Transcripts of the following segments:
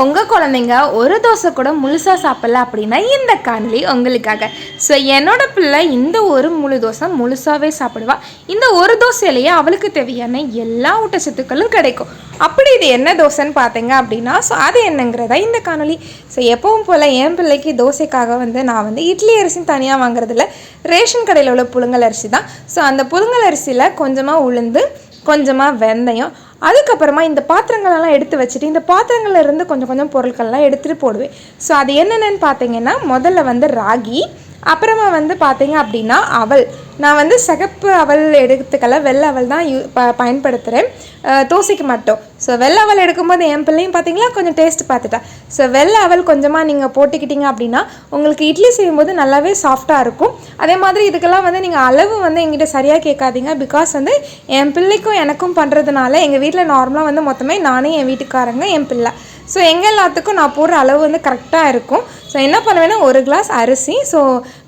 உங்கள் குழந்தைங்க ஒரு தோசை கூட முழுசாக சாப்பிடல அப்படின்னா இந்த காணொலி உங்களுக்காக. ஸோ என்னோட பிள்ளை இந்த ஒரு முழு தோசை முழுசாகவே சாப்பிடுவா. இந்த ஒரு தோசையிலேயே அவளுக்கு தேவையான எல்லா ஊட்டச்சத்துக்களும் கிடைக்கும். அப்படி இது என்ன தோசைன்னு பார்த்தீங்க அப்படின்னா ஸோ அது என்னங்கிறதா இந்த காணொலி ஸோ எப்பவும் போல் என் பிள்ளைக்கு தோசைக்காக வந்து நான் வந்து இட்லி அரிசி தனியாக வாங்குறதில்ல. ரேஷன் கடையில் உள்ள புழுங்கல் அரிசி தான். ஸோ அந்த புழுங்கல் அரிசியில் கொஞ்சமாக உளுந்து கொஞ்சமாக வெந்தயம் அதுக்கப்புறமா இந்த பாத்திரங்களெல்லாம் எடுத்து வச்சுட்டு இந்த பாத்திரங்கள்லேருந்து கொஞ்சம் கொஞ்சம் பொருட்கள்லாம் எடுத்துகிட்டு போடுவேன். ஸோ அது என்னென்னு பார்த்தீங்கன்னா முதல்ல வந்து ராகி அப்புறமா வந்து பார்த்தீங்க அப்படின்னா அவல். நான் வந்து சிகப்பு அவல் எடுத்துக்கல வெள்ளை அவல் தான் யூ ப பயன்படுத்துகிறேன் தோசைக்கு மட்டும். ஸோ வெள்ளை அவல் எடுக்கும்போது என் பிள்ளையும் பார்த்தீங்களா? கொஞ்சம் டேஸ்ட் பார்த்துட்டா. ஸோ வெள்ளை அவல் கொஞ்சமாக நீங்கள் போட்டுக்கிட்டீங்க அப்படின்னா உங்களுக்கு இட்லி செய்யும்போது நல்லாவே சாஃப்டாக இருக்கும். அதே மாதிரி இதுக்கெல்லாம் வந்து நீங்கள் அளவு வந்து எங்கிட்ட சரியாக கேட்காதீங்க. பிகாஸ் வந்து என் பிள்ளைக்கும் எனக்கும் பண்ணுறதுனால எங்கள் வீட்டில் நார்மலாக வந்து மொத்தமே நானே என் வீட்டுக்காரங்க என் பிள்ளை. ஸோ எங்கள் எல்லாத்துக்கும் நான் போடுற அளவு வந்து கரெக்டாக இருக்கும். ஸோ என்ன பண்ணுவேன்னா ஒரு கிளாஸ் அரிசி. ஸோ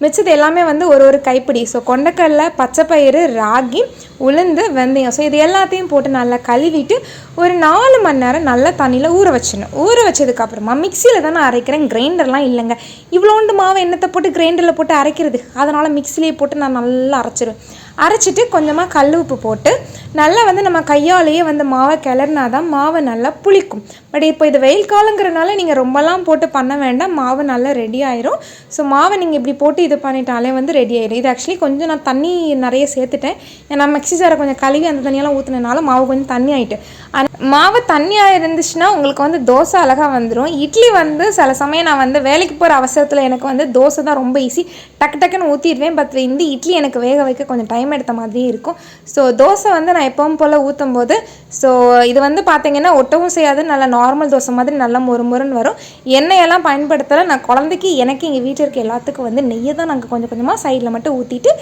மிச்சது எல்லாமே வந்து ஒரு ஒரு கைப்பிடி. ஸோ கொண்டக்கடலை பச்சைப்பயிறு ராகி உளுந்து வெந்தயம். ஸோ இது எல்லாத்தையும் போட்டு நல்லா கழுவிட்டு ஒரு நாலு மணி நேரம் நல்லா தண்ணியில் ஊற வச்சிடணும். ஊற வச்சதுக்கப்புறமா மிக்சியில் தான் நான் அரைக்கிறேன் கிரைண்டர்லாம் இல்லைங்க. இவ்வளோண்டு மாவு எண்ணத்தை போட்டு கிரைண்டரில் போட்டு அரைக்கிறது? அதனால் மிக்சிலேயே போட்டு நான் நல்லா அரைச்சிடுவேன் அரைச்சிட்டு கொஞ்சமாக கல் உப்பு போட்டு நல்லா வந்து நம்ம கையாலேயே வந்து மாவை கிளறினா தான் மாவு நல்லா புளிக்கும். பட் இப்போ இது வெயில் காலங்கிறனால நீங்கள் ரொம்பலாம் போட்டு பண்ண வேண்டாம். மாவு நல்லா ரெடி ஆயிரும். ஸோ மாவை நீங்கள் இப்படி போட்டு இது பண்ணிட்டாலே வந்து ரெடி ஆயிடும் இது ஆக்சுவலி கொஞ்சம் நான் தண்ணி நிறைய சேர்த்துட்டேன். ஏன்னா மிக்ஸி ஜாரை கொஞ்சம் கழுவி அந்த தண்ணியெல்லாம் ஊற்றுனனால மாவு கொஞ்சம் தண்ணி ஆகிட்டு மாவு தண்ணியாக இருந்துச்சுன்னா உங்களுக்கு வந்து தோசை அழகாக வந்துடும் இட்லி வந்து சில சமயம் நான் வந்து வேலைக்கு போகிற அவசரத்தில் எனக்கு வந்து தோசை தான் ரொம்ப ஈஸி டக்கு டக்குன்னு ஊற்றிடுவேன் பட் இந்த இட்லி எனக்கு வேக வைக்க கொஞ்சம் டைம் எடுத்த மாதிரியே இருக்கும். ஸோ தோசை வந்து நான் எப்பவும் போல் ஊற்றும் போது ஸோ இது வந்து பார்த்திங்கன்னா ஒட்டவும் செய்யாது. நல்லா நார்மல் தோசை மாதிரி நல்லா மொறு மொறுன்னு வரும். எண்ணெயெல்லாம் பயன்படுத்தலை. நான் குழந்தைக்கு எனக்கு எங்கள் வீட்டில் இருக்க எல்லாத்துக்கும் வந்து நெய்யை தான் நாங்கள் கொஞ்சம் கொஞ்சமாக சைடில் மட்டும் ஊற்றிட்டு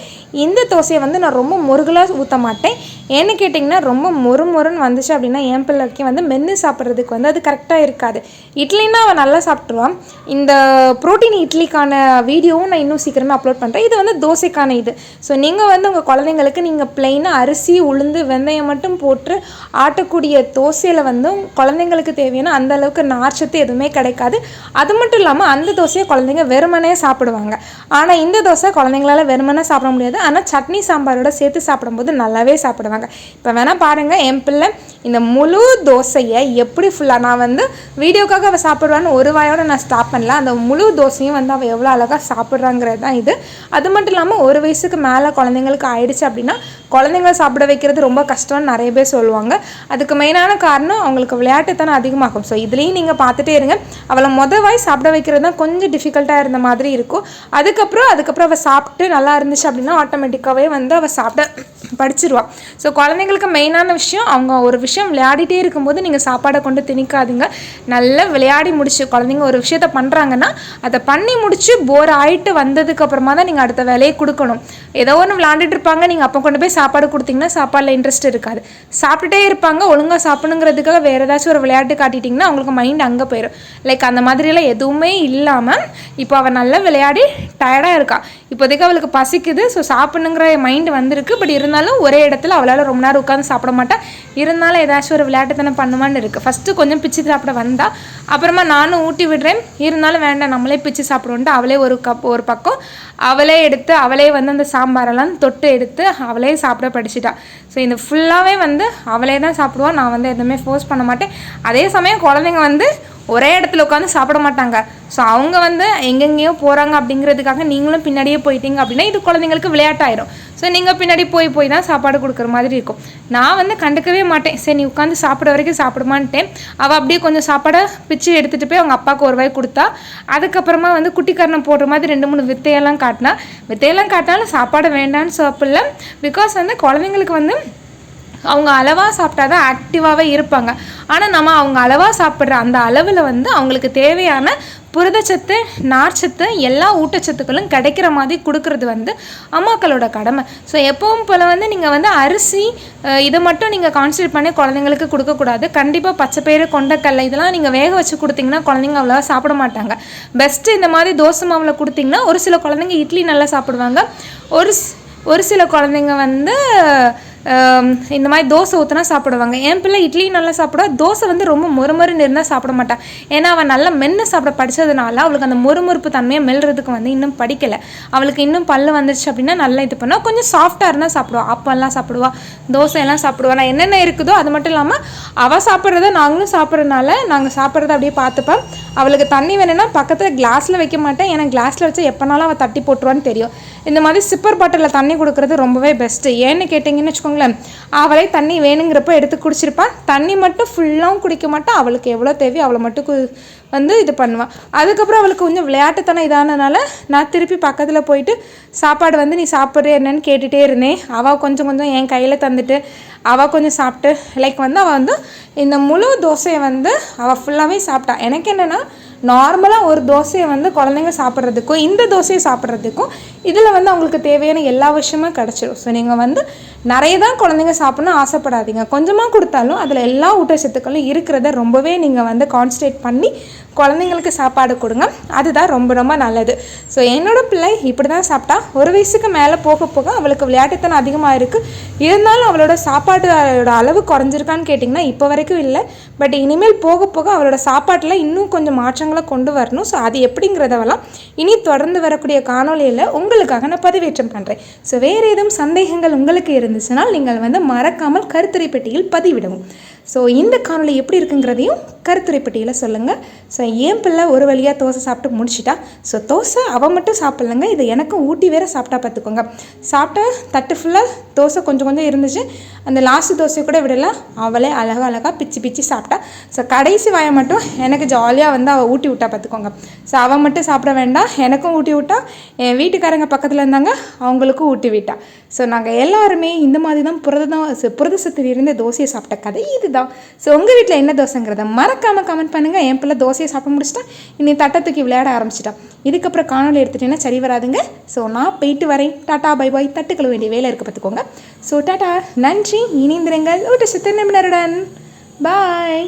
இந்த தோசையை வந்து நான் ரொம்ப முருகலாக ஊற்ற மாட்டேன். ஏன்னு கேட்டிங்கன்னா ரொம்ப மொறு மொறுன்னு வந்துச்சு அப்படின்னா என் பிள்ளைக்கு வந்து மென்று சாப்பிட்றதுக்கு வந்து அது கரெக்டாக இருக்காது. இட்லின்னா அவன் நல்லா சாப்பிட்ருவான் இந்த ப்ரோட்டீன் இட்லிக்கான வீடியோவும் நான் இன்னும் சீக்கிரமே அப்லோட் பண்ணுறேன் இது வந்து தோசைக்கான இது. ஸோ நீங்கள் வந்து உங்கள் குழந்தைங்களுக்கு நீங்கள் பிளெயினாக அரிசி உளுந்து வெந்தயம் மட்டும் போட்டு ஆட்டக்கூடிய தோசையில் வந்து குழந்தைங்களுக்கு தேவையான அந்த அளவுக்கு நார்ச்சத்து எதுவுமே கிடைக்காது. அது மட்டும் இல்லாமல் அந்த தோசையை குழந்தைங்க வெறுமனே சாப்பிடுவாங்க. ஆனால் இந்த தோசை குழந்தைங்களால் வெறுமனே சாப்பிட முடியாது. ஆனால் சட்னி சாம்பாரோட சேர்த்து சாப்பிடும்போது நல்லாவே சாப்பிடுவாங்க. இப்போ வேணால் பாருங்கள் என் பிள்ளை இந்த முழு தோசையை எப்படி ஃபுல்லாக நான் வந்து வீடியோக்காக அவள் சாப்பிட்றான்னு ஒரு வாயோட நான் ஸ்டாப் பண்ணல. அந்த முழு தோசையும் வந்து அவள் எவ்வளோ அழகாக சாப்பிட்றாங்கிறது தான் இது. அது மட்டும் இல்லாமல் ஒரு வயசுக்கு மேலே குழந்தைங்களுக்கு ஆயிடுச்சு அப்படின்னா குழந்தைங்கள சாப்பிட வைக்கிறது ரொம்ப கஷ்டம்னு நிறைய பேர் சொல்லுவாங்க. அதுக்கு மெயினான காரணம் அவங்களுக்கு விளையாட்டுத்தனம் அதிகமாகும். ஸோ இதுலேயும் நீங்கள் பார்த்துட்டே இருங்க. அவளை மொதல் வாய் சாப்பிட வைக்கிறது தான் கொஞ்சம் டிஃபிகல்ட்டாக இருந்த மாதிரி இருக்கும். அதுக்கப்புறம் அதுக்கப்புறம் அவள் சாப்பிட்டு நல்லா இருந்துச்சு அப்படின்னா ஆட்டோமேட்டிக்காகவே வந்து அவள் சாப்பிட படிச்சிருவாள் ஸோ குழந்தைங்களுக்கு மெயினான விஷயம் அவங்க ஒரு விஷயம் விளையாடிட்டே இருக்கும்போது நீங்கள் சாப்பாடை கொண்டு திணிக்காதீங்க. நல்லா விளையாடி முடிச்சு குழந்தைங்க ஒரு விஷயத்த பண்ணுறாங்கன்னா அதை பண்ணி முடிச்சு போர் ஆகிட்டு வந்ததுக்கு அப்புறமா தான் நீங்கள் அடுத்த வேலையை கொடுக்கணும். ஏதோ ஒன்று விளையாண்டுட்டு இருப்பாங்க. நீங்கள் அப்போ கொண்டு போய் சாப்பாடு கொடுத்தீங்கன்னா சாப்பாடில் இன்ட்ரெஸ்ட் இருக்காது. சாப்பிட்டுட்டே இருப்பாங்க. ஒழுங்காக சாப்பிடுங்கிறதுக்காக வேறு ஏதாச்சும் ஒரு விளையாட்டு காட்டிட்டிங்கன்னா அவங்களுக்கு மைண்ட் அங்கே போயிடும் லைக் அந்த மாதிரியெல்லாம் எதுவுமே இல்லாமல் இப்போ அவள் நல்லா விளையாடி டயர்டாக இருக்கா. இப்போதைக்கு அவளுக்கு பசிக்குது. ஸோ சாப்பிடணுங்கிற மைண்டு வந்திருக்கு. பட் இருந்தாலும் ஒரே இடத்துல அவளால் ரொம்ப நேரம் உட்காந்து சாப்பிட மாட்டா. இருந்தாலும் ஏதாச்சும் ஒரு விளையாட்டு தானே பண்ணுவான்னு இருக்குது ஃபஸ்ட்டு கொஞ்சம் பிச்சு சாப்பிட வந்தா அப்புறமா நானும் ஊட்டி விடுறேன். இருந்தாலும் வேண்டாம் நம்மளே பிச்சு சாப்பிடுவோன்ட்டு அவளே ஒரு கப் ஒரு பக்கம் அவளே எடுத்து அவளே வந்து அந்த சாம்பாரெல்லாம் தொட்டு எடுத்து அவளே சாப்பிட படிச்சிட்டா. ஸோ இந்த ஃபுல்லாகவே வந்து அவளே தான் சாப்பிடுவான் நான் வந்து எதுவுமே ஃபோர்ஸ் பண்ண மாட்டேன். அதே சமயம் குழந்தைங்க வந்து ஒரே இடத்துல உட்காந்து சாப்பிட மாட்டாங்க. ஸோ அவங்க வந்து எங்கெங்கேயோ போகிறாங்க அப்படிங்கிறதுக்காக நீங்களும் பின்னாடியே போயிட்டீங்க அப்படின்னா இது குழந்தைங்களுக்கு விளையாட்டாயிரும். ஸோ நீங்கள் பின்னாடி போய் போய் தான் சாப்பாடு கொடுக்குற மாதிரி இருக்கும். நான் வந்து கண்டுக்கவே மாட்டேன். சரி நீ உட்காந்து சாப்பிட வரைக்கும் சாப்பிடுமான்ட்டேன் அவள் அப்படியே கொஞ்சம் சாப்பாடை பிச்சு எடுத்துகிட்டு போய் அவங்க அப்பாவுக்கு ஒரு வாய் கொடுத்தா அதுக்கப்புறமா வந்து குட்டிக்கரணம் போடுற மாதிரி ரெண்டு மூணு வித்தையெல்லாம் காட்டினா வித்தையெல்லாம் காட்டினாலும் சாப்பாடு வேண்டான்னு சாப்பிடல பிகாஸ் வந்து குழந்தைங்களுக்கு வந்து அவங்க அளவாக சாப்பிட்டா தான் ஆக்டிவாகவே இருப்பாங்க. ஆனால் நம்ம அவங்க அளவாக சாப்பிட்ற அந்த அளவில் வந்து அவங்களுக்கு தேவையான புரதச்சத்து நார்ச்சத்து எல்லா ஊட்டச்சத்துக்களும் கிடைக்கிற மாதிரி கொடுக்கறது வந்து அம்மாக்களோட கடமை. ஸோ எப்பவும் போல் வந்து நீங்கள் வந்து அரிசி இதை மட்டும் நீங்கள் கான்சன்ட்ரேட் பண்ணி குழந்தைங்களுக்கு கொடுக்கக்கூடாது. கண்டிப்பாக பச்சைப்பயிறு கொண்டக்கடலை இதெல்லாம் நீங்கள் வேக வச்சு கொடுத்தீங்கன்னா குழந்தைங்க அவ்வளோவா சாப்பிட மாட்டாங்க. பெஸ்ட்டு இந்த மாதிரி தோசை மாவில் கொடுத்தீங்கன்னா ஒரு சில குழந்தைங்க இட்லி நல்லா சாப்பிடுவாங்க. ஒரு ஒரு சில குழந்தைங்க வந்து இந்த மாதிரி தோசை ஊற்றினா சாப்பிடுவாங்க. என் பிள்ளை இட்லி நல்லா சாப்பிடுவா. தோசை வந்து ரொம்ப மொறுமொறுன்னு இருந்தால் சாப்பிட மாட்டான் ஏன்னா அவள் நல்லா மென்று சாப்பிட படிச்சதுனால அவளுக்கு அந்த மொறுமொறுப்பு தன்மையை மெல்றதுக்கு வந்து இன்னும் படிக்கலை. அவளுக்கு இன்னும் பல்லு வந்துருச்சு அப்படின்னா நல்லா இது பண்ணா கொஞ்சம் சாஃப்டாக இருந்தால் சாப்பிடுவா. அப்பெல்லாம் சாப்பிடுவா. தோசையெல்லாம் சாப்பிடுவா. நான் என்னென்ன இருக்குதோ அது மட்டும் இல்லாமல் அவள் சாப்பிட்றத நாங்களும் சாப்பிட்றதுனால நாங்கள் சாப்பிட்றத அப்படியே பார்த்துப்பேன். அவளுக்கு தண்ணி வேணும்னா பக்கத்தில் கிளாஸில் வைக்க மாட்டேன். ஏன்னா கிளாஸில் வச்சா எப்போனாலும் அவள் தட்டி போட்டுருவான்னு தெரியும். இந்த மாதிரி சிப்பர் பாட்டிலில் தண்ணி கொடுக்குறது ரொம்பவே பெஸ்ட்டு ஏன்னு கேட்டிங்கன்னு வச்சுக்கோங்களேன் அவளே தண்ணி வேணுங்கிறப்ப எடுத்து குடிச்சிருப்பான் தண்ணி மட்டும் ஃபுல்லாகவும் குடிக்க மாட்டான் அவளுக்கு எவ்வளோ தேவையோ அவளை மட்டும் கு- வந்து இது பண்ணுவான் அதுக்கப்புறம் அவளுக்கு கொஞ்சம் விளையாட்டுத்தனம் இதானதுனால நான் திருப்பி பக்கத்தில் போயிட்டு சாப்பாடு வந்து நீ சாப்பிட்ற என்னன்னு கேட்டுகிட்டே இருந்தேன் அவள் கொஞ்சம் கொஞ்சம் என் கையில் தந்துட்டு அவள் கொஞ்சம் சாப்பிட்டு லைக் வந்து அவள் வந்து இந்த முழு தோசையை வந்து அவள் ஃபுல்லாகவே சாப்பிட்டா. எனக்கு என்னென்னா நார்மலாக ஒரு தோசையை வந்து குழந்தைங்க சாப்பிட்றதுக்கும் இந்த தோசையை சாப்பிட்றதுக்கும் இதில் வந்து அவங்களுக்கு தேவையான எல்லா விஷயமும் கிடச்சிடும் ஸோ நீங்கள் வந்து நிறைய தான் குழந்தைங்க சாப்பிட்ணும் ஆசைப்படாதீங்க. கொஞ்சமாக கொடுத்தாலும் அதில் எல்லா ஊட்டச்சத்துக்களும் இருக்கிறத ரொம்பவே நீங்கள் வந்து கான்சன்ட்ரேட் பண்ணி குழந்தைங்களுக்கு சாப்பாடு கொடுங்க. அதுதான் ரொம்ப ரொம்ப நல்லது. ஸோ என்னோடய பிள்ளை இப்படி தான் சாப்பிட்டா. ஒரு வயசுக்கு மேலே போக போக அவளுக்கு விளையாட்டுத்தனம் அதிகமாக இருக்குது இருந்தாலும் அவளோட சாப்பாட்டோட அளவு குறைஞ்சிருக்கான்னு கேட்டிங்கன்னா இப்போ வரைக்கும் இல்லை. பட் இனிமேல் போக போக அவளோட சாப்பாட்டில் இன்னும் கொஞ்சம் மாற்றங்களை கொண்டு வரணும். ஸோ அது எப்படிங்கிறதெல்லாம் இனி தொடர்ந்து வரக்கூடிய காணொலியில் உங்களுக்காக நான் பதிவேற்றம் பண்ணுறேன் ஸோ வேறு ஏதும் சந்தேகங்கள் உங்களுக்கு இருந்துச்சுனால் நீங்கள் வந்து மறக்காமல் கருத்துரை பெட்டியில் பதிவிடவும். ஸோ இந்த காணொளி எப்படி இருக்குங்கிறதையும் கருத்துரை பெட்டியில் சொல்லுங்கள் ஸோ என் பிள்ளை ஒரு வழியாக தோசை சாப்பிட்டு முடிச்சிட்டா? ஸோ தோசை அவள் மட்டும் சாப்பிட்லங்க. இது எனக்கும் ஊட்டி வேற சாப்பிட்டா பார்த்துக்கோங்க. சாப்பிட்ட தட்டு ஃபுல்லாக தோசை கொஞ்சம் கொஞ்சம் இருந்துச்சு. அந்த லாஸ்ட் தோசையை கூட விடலாம் அவளே அழகாக அழகாக பிச்சு பிச்சு சாப்பிட்டா. ஸோ கடைசி வாயை மட்டும் எனக்கு ஜாலியாக வந்து அவள் ஊட்டி விட்டா பார்த்துக்கோங்க. ஸோ அவள் மட்டும் சாப்பிட வேண்டாம். எனக்கும் ஊட்டி விட்டா. என் வீட்டுக்காரங்க பக்கத்தில் இருந்தாங்க. அவங்களுக்கும் ஊட்டி விட்டா. ஸோ நாங்கள் எல்லாருமே இந்த மாதிரி தான் புரதம் புரதசத்தில் இருந்து தோசையை சாப்பிட்ட கதை இதுதான். ஸோ உங்கள் வீட்டில் என்ன தோசைங்கிறத மறக்காமல் கமெண்ட் பண்ணுங்கள் என் பிள்ளை தோசையை சாப்பிட முடிச்சிட்டா இனி தட்டை தூக்கி விளையாட ஆரம்பிச்சிட்டான் இதுக்கப்புறம் காணொலி எடுத்துட்டேன்னா சரி வராதுங்க. ஸோ நான் போயிட்டு வரேன். டாட்டா பை பாய் தட்டுக்கள் வேண்டிய வேலை இருக்க பார்த்துக்கோங்க. ஸோ டாட்டா நன்றி. இணைந்திருங்கள். ஊட்ட சித்த நிபுணருடன். பாய்